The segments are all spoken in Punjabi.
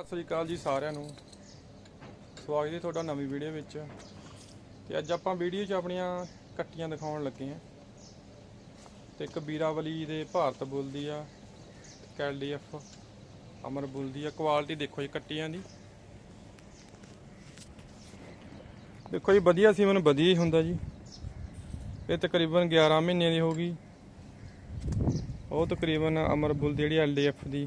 ਸਤਿ ਸ੍ਰੀ ਅਕਾਲ ਜੀ ਸਾਰਿਆਂ ਨੂੰ। ਸਵਾਗਤ ਹੈ ਤੁਹਾਡਾ ਨਵੀਂ ਵੀਡੀਓ ਵਿੱਚ। ਤੇ ਅੱਜ ਆਪਾਂ ਵੀਡੀਓ 'ਚ ਆਪਣੀਆਂ ਕੱਟੀਆਂ ਦਿਖਾਉਣ ਲੱਗੇ ਹਾਂ। ਤੇ ਇੱਕ ਬੀਰਾਵਲੀ ਦੇ ਭਾਰਤ ਬੁੱਲ ਦੀ ਆ, ਕੈਲਡੀਐਫ ਅਮਰ ਬੁੱਲ ਦੀ ਆ। ਕੁਆਲਿਟੀ ਦੇਖੋ ਜੀ ਕੱਟੀਆਂ ਦੀ। ਦੇਖੋ ਜੀ, ਵਧੀਆ ਸੀ ਵਧੀਆ ਹੀ ਹੁੰਦਾ ਜੀ। ਇਹ ਤਕਰੀਬਨ 11 ਮਹੀਨਿਆਂ ਦੀ ਹੋ ਗਈ। ਉਹ ਤਕਰੀਬਨ ਅਮਰ ਬੁੱਲ ਦੀ ਜਿਹੜੀ ਐਲਡੀਐਫ ਦੀ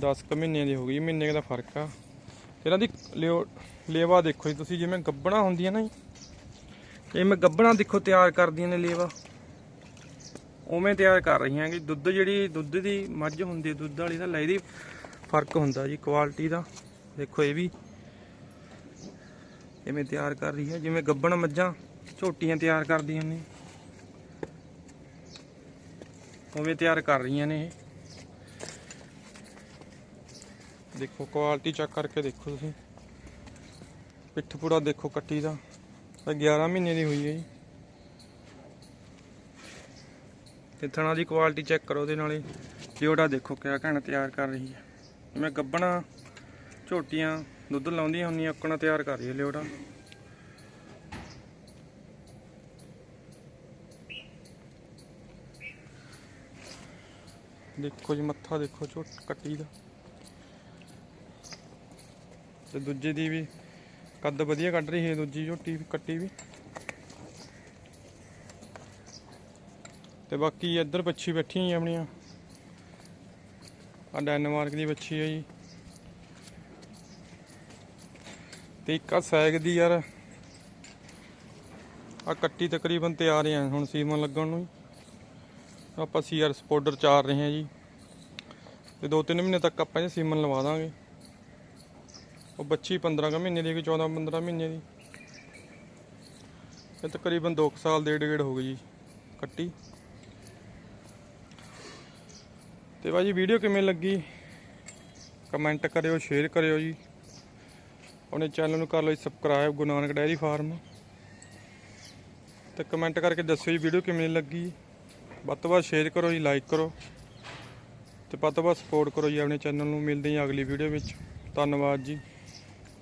10 ਕੁ ਮਹੀਨਿਆਂ ਦੀ ਹੋ ਗਈ, ਮਹੀਨੇ ਦਾ ਫ਼ਰਕ ਆ। ਇਹਨਾਂ ਦੀ ਲਿਓ, ਲੇਵਾ ਦੇਖੋ ਜੀ ਤੁਸੀਂ, ਜਿਵੇਂ ਗੱਬਣਾ ਹੁੰਦੀਆਂ ਨਾ ਜੀ। ਜਿਵੇਂ ਗੱਬਣਾ ਦੇਖੋ ਤਿਆਰ ਕਰਦੀਆਂ ਨੇ ਲੇਵਾ। ਉਵੇਂ ਤਿਆਰ ਕਰ ਰਹੀਆਂ ਕਿ ਦੁੱਧ ਜਿਹੜੀ, ਦੁੱਧ ਦੀ ਮੱਝ ਹੁੰਦੀ ਹੈ, ਦੁੱਧ ਵਾਲੀ ਦਾ ਲੈ ਦੀ ਫ਼ਰਕ ਹੁੰਦਾ ਜੀ ਕੁਆਲਿਟੀ ਦਾ। ਦੇਖੋ ਇਹ ਵੀ। ਇਵੇਂ ਤਿਆਰ ਕਰ ਰਹੀ ਹੈ, ਜਿਵੇਂ ਗੱਬਣ ਮੱਝਾਂ, ਝੋਟੀਆਂ ਤਿਆਰ ਕਰਦੀਆਂ ਨੇ। ਉਵੇਂ ਤਿਆਰ ਕਰ ਰਹੀਆਂ ਨੇ ਇਹ। ਦੇਖੋ ਕੁਆਲਿਟੀ ਚੈੱਕ ਕਰਕੇ ਦੇਖੋ ਤੁਸੀਂ। ਪਿੱਠ ਪੂਰਾ ਦੇਖੋ ਕੱਟੀ ਦਾ। ਤਾਂ 11 ਮਹੀਨੇ ਦੀ ਹੋਈ ਹੈ ਜੀ। ਤੇ ਥਣਾ ਦੀ ਕੁਆਲਿਟੀ ਚੈੱਕ ਕਰੋ ਉਹਦੇ ਨਾਲੇ। ਲਿਓੜਾ ਦੇਖੋ ਕਿਆ ਘਣ ਤਿਆਰ ਕਰ ਰਹੀ ਹੈ। ਮੈਂ ਗੱਬਣਾ, ਝੋਟੀਆਂ, ਦੁੱਧ ਲਾਉਂਦੀਆਂ ਹੁੰਦੀਆਂ ਆਪਣਾ ਤਿਆਰ ਕਰ ਰਹੀ ਹੈ ਲਿਓੜਾ। ਦੇਖੋ ਜੀ, ਮੱਥਾ ਦੇਖੋ ਝੋਟ ਕੱਟੀ ਦਾ। ਤੇ ਦੂਜੇ ਦੀ ਵੀ ਕੱਦ ਵਧੀਆ ਕੱਢ ਰਹੀ ਹੈ, ਦੂਜੀ ਝੋਟੀ ਕੱਟੀ ਵੀ। ਤੇ ਬਾਕੀ ਇੱਧਰ ਬੱਚੀ ਬੈਠੀਆਂ ਜੀ ਆਪਣੀਆਂ। ਆ ਡੈਨਮਾਰਕ ਦੀ ਬੱਚੀ ਹੈ ਜੀ। ਤੇ ਇੱਕ ਆ ਸੈਗ ਦੀ ਯਾਰ ਆ ਕੱਟੀ ਤਕਰੀਬਨ ਤਿਆਰ ਹੈ ਹੁਣ ਸੀਮਨ ਲੱਗਣ ਨੂੰ ਜੀ। ਆਪਾਂ ਸੀਆਰ ਸਪੋਰਡਰ ਚਾਰ ਰਹੇ ਹਾਂ ਜੀ। ਤੇ 2-3 ਮਹੀਨੇ ਤੱਕ ਆਪਾਂ ਇਹ ਸੀਮਨ ਲਵਾ ਦਾਂਗੇ। ਉਹ ਬੱਚੀ 15 ਕੁ ਮਹੀਨੇ ਦੀ ਕਿ 14 15 ਮਹੀਨੇ ਦੀ। ਇਹ ਤਕਰੀਬਨ 2 ਸਾਲ ਦੇ ਡੇਢ ਹੋ ਗਈ ਜੀ, ਕੱਟੀ। ਤੇ ਬਾਜੀ ਵੀਡੀਓ ਕਿਵੇਂ ਲੱਗੀ? ਕਮੈਂਟ ਕਰਿਓ, ਸ਼ੇਅਰ ਕਰਿਓ ਜੀ। ਆਪਣੇ ਚੈਨਲ ਨੂੰ ਕਰ ਲਓ subscribe, Guru Nanak dairy farm. ਤੇ ਕਮੈਂਟ ਕਰਕੇ ਦੱਸਿਓ ਜੀ, ਵੀਡੀਓ ਕਿਵੇਂ ਲੱਗੀ? ਵੱਧ ਤੋਂ ਵੱਧ ਸ਼ੇਅਰ ਕਰੋ ਜੀ, ਲਾਈਕ ਕਰੋ। ਤੇ ਵੱਧ ਤੋਂ ਵੱਧ ਸਪੋਰਟ ਕਰੋ ਜੀ, ਆਪਣੇ ਚੈਨਲ ਨੂੰ। ਮਿਲਦੇ ਹਾਂ ਅਗਲੀ ਵੀਡੀਓ ਵਿੱਚ। ਧੰਨਵਾਦ ਜੀ।